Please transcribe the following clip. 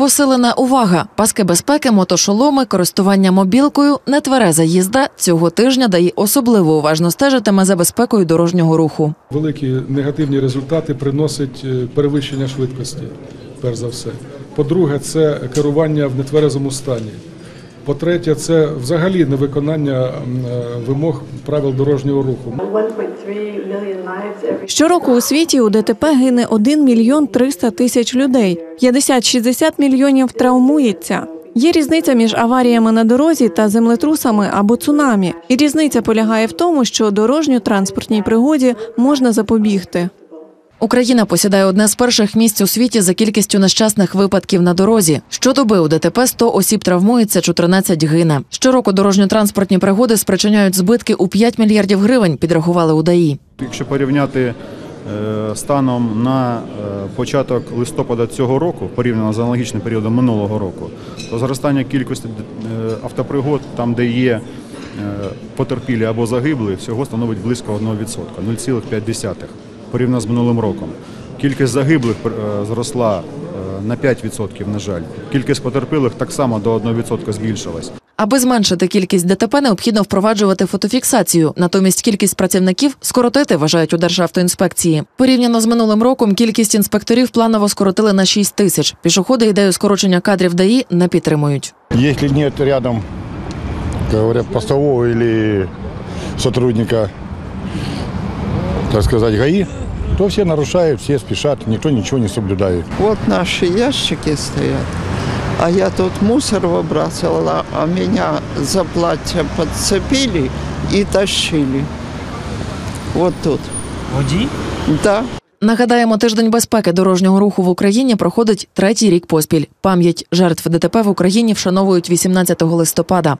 Посилена увага, паски безпеки, мотошоломи, користування мобілкою, нетвереза їзда цього тижня дає особливо уважно стежитиме за безпекою дорожнього руху. Великі негативні результати приносить е, перевищення швидкості, перш за все. По-друге, це керування в нетверезому стані. По-третє, це взагалі невиконання е, вимог правил дорожнього руху. 1.3 million lives every Щороку у світі у ДТП гине 1 мільйон 300 тисяч людей. 50-60 мільйонів травмується. Є різниця між аваріями на дорозі та землетрусами або цунамі. І різниця полягає в тому, що дорожньо-транспортній пригоді можна запобігти. Україна посідає одне з перших місць у світі за кількістю нещасних випадків на дорозі. Щодоби у ДТП 100 осіб травмується, 14 гине. Щороку дорожньо-транспортні пригоди спричиняють збитки у 5 мільярдів гривень, підрахували у. Якщо порівняти е, станом на е, початок листопада цього року, порівняно з аналогічним періодом минулого року, то зростання кількості е, автопригод, там де є потерпілі або загиблі, всього становить близько 1%, 0,5% порівняно з минулим роком. Кількість загиблих е, зросла е, на 5%, на жаль. Кількість потерпілих так само до 1% збільшилась. Аби зменшити кількість ДТП, необхідно впроваджувати фотофіксацію. Натомість кількість працівників скоротити, вважають у Державтоінспекції. Порівняно з минулим роком кількість інспекторів планово скоротили на 6 тисяч. Пішоходи ідею скорочення кадрів ДАІ не підтримують. Если нет рядом, как говорят, постового или сотрудника, так сказать, ГАИ, то все нарушают, все спешат, никто ничего не соблюдает. Вот наши ящики стоят, а я тут мусор выбрасывала, а меня за платье подцепили и тащили. Вот тут. Водій? Да. Нагадаємо, тиждень безпеки дорожнього руху в Україні проходить третій рік поспіль. Пам'ять жертв ДТП в Україні вшановують 18 листопада.